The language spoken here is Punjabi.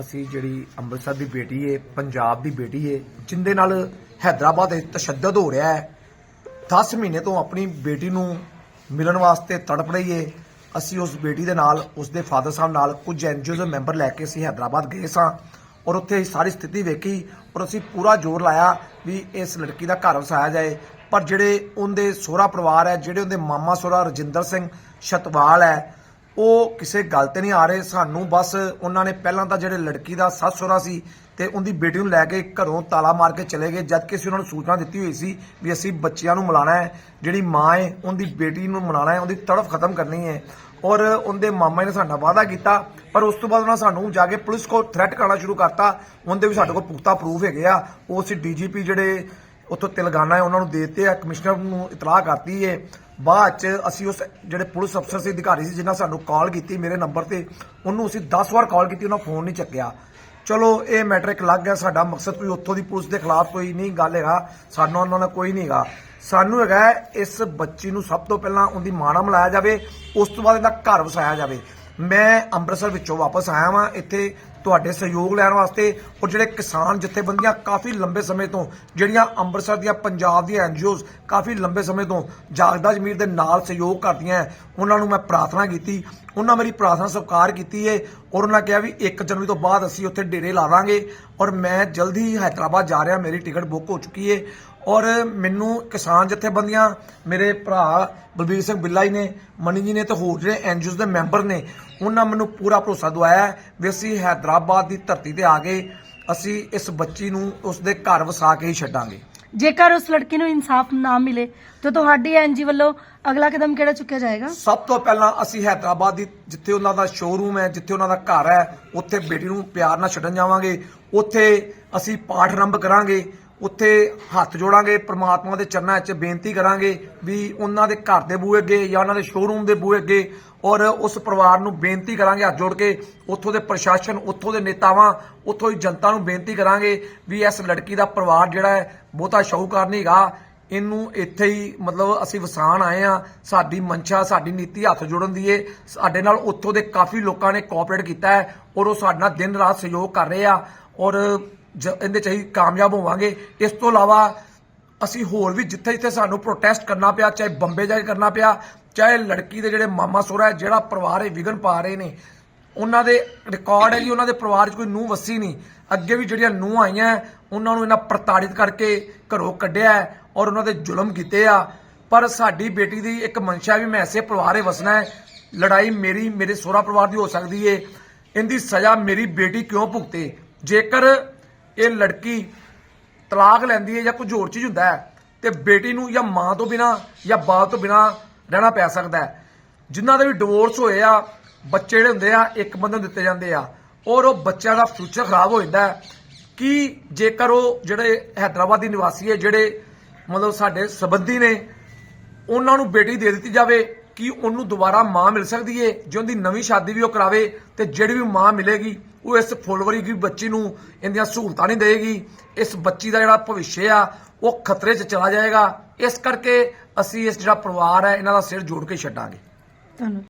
ਅਸੀਂ ਜਿਹੜੀ ਅੰਮ੍ਰਿਤਸਰ ਦੀ ਬੇਟੀ ਏ, ਪੰਜਾਬ ਦੀ ਬੇਟੀ ਏ, ਜਿੰਦੇ ਨਾਲ ਹੈਦਰਾਬਾਦ ਵਿੱਚ ਤਸ਼ੱਦਦ ਹੋ ਰਿਹਾ ਹੈ 10 ਮਹੀਨੇ ਤੋਂ ਆਪਣੀ ਬੇਟੀ ਨੂੰ ਮਿਲਣ ਵਾਸਤੇ ਤੜਪ ਰਹੀ ਏ। ਅਸੀਂ ਉਸ ਬੇਟੀ ਦੇ ਨਾਲ, ਉਸ ਦੇ ਫਾਦਰ ਸਾਹਿਬ ਨਾਲ ਕੁਝ ਐਨਜੀਓ ਦੇ ਮੈਂਬਰ ਲੈ ਕੇ ਅਸੀਂ ਹੈਦਰਾਬਾਦ ਗਏ ਸਾਂ ਔਰ ਉੱਥੇ ਅਸੀਂ ਸਾਰੀ ਸਥਿਤੀ ਵੇਖੀ ਔਰ ਅਸੀਂ ਪੂਰਾ ਜ਼ੋਰ ਲਾਇਆ ਵੀ ਇਸ ਲੜਕੀ ਦਾ ਘਰ ਵਸਾਇਆ ਜਾਏ। ਪਰ ਜਿਹੜੇ ਉਹਦੇ ਸੋਹਰਾ ਪਰਿਵਾਰ ਹੈ, ਜਿਹੜੇ ਉਹਦੇ ਮਾਮਾ ਸਹੁਰਾ ਰਜਿੰਦਰ ਸਿੰਘ ਛਤਵਾਲ ਹੈ ਉਹ ਕਿਸੇ ਗੱਲ ਤੇ ਨਹੀਂ ਆ ਰਹੇ। ਸਾਨੂੰ ਬਸ ਉਹਨਾਂ ਨੇ ਪਹਿਲਾਂ ਤਾਂ ਜਿਹੜੇ ਲੜਕੀ ਦਾ ਸੱਸ ਸਹੁਰਾ ਸੀ ਤੇ ਉਹਦੀ ਬੇਟੀ ਨੂੰ ਲੈ ਕੇ ਘਰੋਂ ਤਾਲਾ ਮਾਰ ਕੇ ਚਲੇ ਗਏ, ਜਦ ਕਿ ਅਸੀਂ ਉਹਨਾਂ ਨੂੰ ਸੂਚਨਾ ਦਿੱਤੀ ਹੋਈ ਸੀ ਵੀ ਅਸੀਂ ਬੱਚਿਆਂ ਨੂੰ ਮਿਲਾਣਾ ਹੈ। ਜਿਹੜੀ ਮਾਂ ਹੈ, ਉਹਦੀ ਬੇਟੀ ਨੂੰ ਮਿਲਾਣਾ ਹੈ, ਉਹਦੀ ਤੜਫ ਖਤਮ ਕਰਨੀ ਹੈ। ਔਰ ਉਹਦੇ ਮਾਮਾ ਨੇ ਸਾਡਾ ਵਾਅਦਾ ਕੀਤਾ, ਪਰ ਉਸ ਤੋਂ ਬਾਅਦ ਉਹਨਾਂ ਸਾਨੂੰ ਜਾ ਕੇ ਪੁਲਿਸ ਕੋਲ ਥ੍ਰੈਟ ਕਰਨਾ ਸ਼ੁਰੂ ਕਰਤਾ। ਉਹਦੇ ਵੀ ਸਾਡੇ ਕੋਲ ਪੁਖਤਾ ਪ੍ਰੂਫ ਹੈਗੇ ਆ। ਉਹ ਅਸੀਂ ਡੀਜੀਪੀ ਜਿਹੜੇ ਉੱਥੋਂ ਤੇਲੰਗਾਨਾ ਹੈ, ਉਹਨਾਂ ਨੂੰ ਦੇ ਦਿੱਤੇ ਆ। ਕਮਿਸ਼ਨਰ ਨੂੰ ਇਤਲਾਹ ਕਰਤੀ ਹੈ। ਬਾਅਦ ਚ ਅਸੀਂ ਉਸ ਜਿਹੜੇ ਪੁਲਿਸ ਅਫਸਰ ਸੀ, ਅਧਿਕਾਰੀ ਸੀ, ਜਿਨ੍ਹਾਂ ਸਾਨੂੰ ਕਾਲ ਕੀਤੀ ਮੇਰੇ ਨੰਬਰ ਤੇ, ਉਹਨੂੰ ਅਸੀਂ 10 ਵਾਰ ਕਾਲ ਕੀਤੀ, ਉਹਨਾਂ ਫੋਨ ਨਹੀਂ ਚੱਕਿਆ। ਚਲੋ, ਇਹ ਮੈਟਰ ਇੱਕ ਲੱਗ ਗਿਆ ਸਾਡਾ ਮਕਸਦ ਕੋਈ ਉੱਥੋਂ ਦੀ ਪੁਲਿਸ ਦੇ ਖਿਲਾਫ ਕੋਈ ਨਹੀਂ, ਗੱਲ ਹੈਗਾ। ਸਾਨੂੰ ਉਹਨਾਂ ਨਾਲ ਕੋਈ ਨਹੀਂ ਹੈਗਾ। ਸਾਨੂੰ ਹੈਗਾ ਇਸ ਬੱਚੀ ਨੂੰ ਸਭ ਤੋਂ ਪਹਿਲਾਂ ਉਹਦੀ ਮਾਂ ਨਾਲ ਮਿਲਾਇਆ ਜਾਵੇ, ਉਸ ਤੋਂ ਬਾਅਦ ਇਹਦਾ ਘਰ ਵਸਾਇਆ ਜਾਵੇ। ਮੈਂ ਅੰਮ੍ਰਿਤਸਰ ਵਿੱਚੋਂ ਵਾਪਸ ਆਇਆ ਵਾਂ, ਇੱਥੇ ਤੁਹਾਡੇ ਸਹਿਯੋਗ ਲੈਣ ਵਾਸਤੇ ਔਰ ਜਿਹੜੇ ਕਿਸਾਨ ਜਥੇਬੰਦੀਆਂ ਕਾਫੀ ਲੰਬੇ ਸਮੇਂ ਤੋਂ ਜਿਹੜੀਆਂ ਅੰਮ੍ਰਿਤਸਰ ਦੀਆਂ ਪੰਜਾਬ ਦੀਆਂ ਐਨਜੀਓਜ਼ ਕਾਫੀ ਲੰਬੇ ਸਮੇਂ ਤੋਂ ਜਾਗਦਾ ਜਮੀਰ ਦੇ ਨਾਲ ਸਹਿਯੋਗ ਕਰਦੀਆਂ ਉਹਨਾਂ ਨੂੰ ਮੈਂ ਪ੍ਰਾਰਥਨਾ ਕੀਤੀ, ਉਹਨਾਂ ਮੇਰੀ ਪ੍ਰਾਰਥਨਾ ਸਵੀਕਾਰ ਕੀਤੀ ਏ ਔਰ ਉਹਨਾਂ ਕਿਹਾ ਵੀ 1 ਜਨਵਰੀ ਤੋਂ ਬਾਅਦ ਅਸੀਂ ਉੱਥੇ ਡੇਰੇ ਲਾਵਾਂਗੇ ਔਰ ਮੈਂ ਜਲਦੀ ਹੀ ਹੈਦਰਾਬਾਦ ਜਾ ਰਿਹਾ, ਮੇਰੀ ਟਿਕਟ ਬੁੱਕ ਹੋ ਚੁੱਕੀ ਹੈ ਔਰ ਮੈਨੂੰ ਕਿਸਾਨ ਜਥੇਬੰਦੀਆਂ ਮੇਰੇ ਭਰਾ ਬਲਬੀਰ ਸਿੰਘ ਬਿੱਲਾ ਜੀ ਨੇ ਮਨੀ ਜੀ ਨੇ ਤੇ ਹੋਰ ਜਿਹੜੇ ਐਨਜੀਓਜ਼ ਦੇ ਮੈਂਬਰ ਨੇ ਉਹਨਾਂ ਮੈਨੂੰ ਪੂਰਾ ਭਰੋਸਾ ਦਵਾਇਆ ਵੀ ਅਸੀਂ ਹੈਦਰਾਬਾਦ ਦੀ ਧਰਤੀ ਤੇ ਆ ਗਏ ਅਸੀਂ ਇਸ ਬੱਚੀ ਨੂੰ ਉਸ ਦੇ ਘਰ ਵਸਾ ਕੇ ਹੀ ਛੱਡਾਂਗੇ। ਜੇਕਰ ਉਸ ਲੜਕੀ ਨੂੰ ਇਨਸਾਫ ਨਾ ਮਿਲੇ ਤਾਂ ਤੁਹਾਡੀ ਐਨਜੀ ਵੱਲੋਂ ਅਗਲਾ ਕਦਮ ਕਿਹੜਾ ਚੁੱਕਿਆ ਜਾਏਗਾ? ਸਭ ਤੋਂ ਪਹਿਲਾਂ ਅਸੀਂ ਹੈਦਰਾਬਾਦ ਦੀ ਜਿੱਥੇ ਉਹਨਾਂ ਦਾ ਸ਼ੋਰੂਮ ਹੈ ਜਿੱਥੇ ਉਹਨਾਂ ਦਾ ਘਰ ਹੈ ਉੱਥੇ ਬੇਟੀ ਨੂੰ ਪਿਆਰ ਨਾਲ ਛੱਡਣ ਜਾਵਾਂਗੇ। ਉੱਥੇ ਅਸੀਂ ਪਾਠ ਆਰੰਭ ਕਰਾਂਗੇ। ਉੱਥੇ ਹੱਥ ਜੋੜਾਂਗੇ, ਪ੍ਰਮਾਤਮਾ ਦੇ ਚਰਨਾਂ 'ਚ ਬੇਨਤੀ ਕਰਾਂਗੇ ਵੀ ਉਹਨਾਂ ਦੇ ਘਰ ਦੇ ਬੂਹੇ ਅੱਗੇ ਜਾਂ ਉਹਨਾਂ ਦੇ ਸ਼ੋਰੂਮ ਦੇ ਬੂਹੇ ਅੱਗੇ ਔਰ ਉਸ ਪਰਿਵਾਰ ਨੂੰ ਬੇਨਤੀ ਕਰਾਂਗੇ ਹੱਥ ਜੋੜ ਕੇ, ਉੱਥੋਂ ਦੇ ਪ੍ਰਸ਼ਾਸਨ, ਉੱਥੋਂ ਦੇ ਨੇਤਾਵਾਂ, ਉੱਥੋਂ ਦੀ ਜਨਤਾ ਨੂੰ ਬੇਨਤੀ ਕਰਾਂਗੇ ਵੀ ਇਸ ਲੜਕੀ ਦਾ ਪਰਿਵਾਰ ਜਿਹੜਾ ਹੈ ਬਹੁਤਾ ਸ਼ਾਹੂਕਾਰ ਨਹੀਂ ਹੈਗਾ। ਇਹਨੂੰ ਇੱਥੇ ਹੀ ਮਤਲਬ ਅਸੀਂ ਵਸਾਣ ਆਏ ਆ ਸਾਡੀ ਮੰਸ਼ਾ ਸਾਡੀ ਨੀਤੀ ਹੱਥ ਜੋੜਨ ਦੀ ਏ। ਸਾਡੇ ਨਾਲ ਉੱਥੋਂ ਦੇ ਕਾਫੀ ਲੋਕਾਂ ਨੇ ਕੋਆਪਰੇਟ ਕੀਤਾ ਹੈ ਔਰ ਉਹ ਸਾਡੇ ਨਾਲ ਦਿਨ ਰਾਤ ਸਹਿਯੋਗ ਕਰ ਰਹੇ ਆ। ਔਰ ਇਹਦੇ ਚ ਹੀ ਕਾਮਯਾਬ ਹੋਵਾਂਗੇ। ਇਸ ਤੋਂ ਇਲਾਵਾ ਅਸੀਂ ਹੋਰ ਵੀ ਜਿੱਥੇ ਜਿੱਥੇ ਸਾਨੂੰ ਪ੍ਰੋਟੈਸਟ ਕਰਨਾ ਪਿਆ, ਚਾਹੇ ਬੰਬੇ ਜਾ ਕੇ ਕਰਨਾ ਪਿਆ, ਚਾਹੇ ਲੜਕੀ ਦੇ ਜਿਹੜੇ ਮਾਮਾ ਸੋਹਰਾ ਹੈ, ਜਿਹੜਾ ਪਰਿਵਾਰ ਇਹ ਵਿਗਨ ਪਾ ਰਹੇ ਨੇ, ਉਹਨਾਂ ਦੇ ਰਿਕਾਰਡ ਹੈ ਜੀ, ਉਹਨਾਂ ਦੇ ਪਰਿਵਾਰ 'ਚ ਕੋਈ ਨੂੰਹ ਵਸੀ ਨਹੀਂ। ਅੱਗੇ ਵੀ ਜਿਹੜੀਆਂ ਨੂੰਹ ਆਈਆਂ, ਉਹਨਾਂ ਨੂੰ ਇਹਨਾਂ ਪ੍ਰਤਾੜਿਤ ਕਰਕੇ ਘਰੋਂ ਕੱਢਿਆ ਔਰ ਉਹਨਾਂ ਦੇ ਜ਼ੁਲਮ ਕੀਤੇ ਆ। ਪਰ ਸਾਡੀ ਬੇਟੀ ਦੀ ਇੱਕ ਮਨਸ਼ਾ ਵੀ ਮੈਂ ਐਸੇ ਪਰਿਵਾਰੇ ਵਸਣਾ ਹੈ, ਲੜਾਈ ਮੇਰੀ, ਮੇਰੇ ਸੋਹਰਾ ਪਰਿਵਾਰ ਦੀ ਹੋ ਸਕਦੀ ਏ। ਇਹਦੀ ਸਜ਼ਾ ਮੇਰੀ ਬੇਟੀ ਕਿਉਂ ਭੁਗਤੇ? ਜੇਕਰ ਇਹ ਲੜਕੀ ਤਲਾਕ ਲੈਂਦੀ ਹੈ ਜਾਂ ਕੁਝ ਹੋਰ ਚੀਜ਼ ਹੁੰਦਾ ਹੈ ਤੇ ਬੇਟੀ ਨੂੰ ਜਾਂ ਮਾਂ ਤੋਂ ਬਿਨਾ ਜਾਂ ਬਾਪ ਤੋਂ ਬਿਨਾ ਰਹਿਣਾ ਪੈ ਸਕਦਾ ਹੈ। ਜਿਨ੍ਹਾਂ ਦੇ ਵੀ ਡਿਵੋਰਸ ਹੋਏ ਆ, ਬੱਚੇ ਜਿਹੜੇ ਹੁੰਦੇ ਆ, ਇੱਕ ਬੰਦੇ ਨੂੰ ਦਿੱਤੇ ਜਾਂਦੇ ਆ। ਔਰ ਉਹ ਬੱਚਿਆਂ ਦਾ ਫਿਊਚਰ ਖਰਾਬ ਹੋ ਜਾਂਦਾ ਹੈ। ਕਿ ਜੇਕਰ ਉਹ ਜਿਹੜੇ ਹੈਦਰਾਬਾਦ ਦੀ ਨਿਵਾਸੀ ਹੈ, ਜਿਹੜੇ ਮਤਲਬ ਸਾਡੇ ਸੰਬੰਧੀ ਨੇ, ਉਹਨਾਂ ਨੂੰ ਬੇਟੀ ਦੇ ਦਿੱਤੀ ਜਾਵੇ ਕਿ ਉਹਨੂੰ ਦੁਬਾਰਾ ਮਾਂ ਮਿਲ ਸਕਦੀ ਏ? ਜੇ ਉਹਦੀ ਨਵੀਂ ਸ਼ਾਦੀ ਵੀ ਉਹ ਕਰਾਵੇ, ਤੇ ਜਿਹੜੀ ਵੀ ਮਾਂ ਮਿਲੇਗੀ, ਉਹ ਇਸ ਫੁੱਲਵਰੀ ਦੀ ਬੱਚੀ ਨੂੰ ਇਹਦੀਆਂ ਸਹੂਲਤਾਂ ਨਹੀਂ ਦੇਗੀ ਇਸ ਬੱਚੀ ਦਾ ਜਿਹੜਾ ਭਵਿੱਖ ਆ, ਉਹ ਖਤਰੇ 'ਚ ਚਲਾ ਜਾਏਗਾ। ਇਸ ਕਰਕੇ ਅਸੀਂ ਇਸ ਜਿਹੜਾ ਪਰਿਵਾਰ ਹੈ, ਇਹਨਾਂ ਦਾ ਸਿਰ ਜੋੜ ਕੇ ਛੱਡਾਂਗੇ। ਧੰਨਵਾਦ।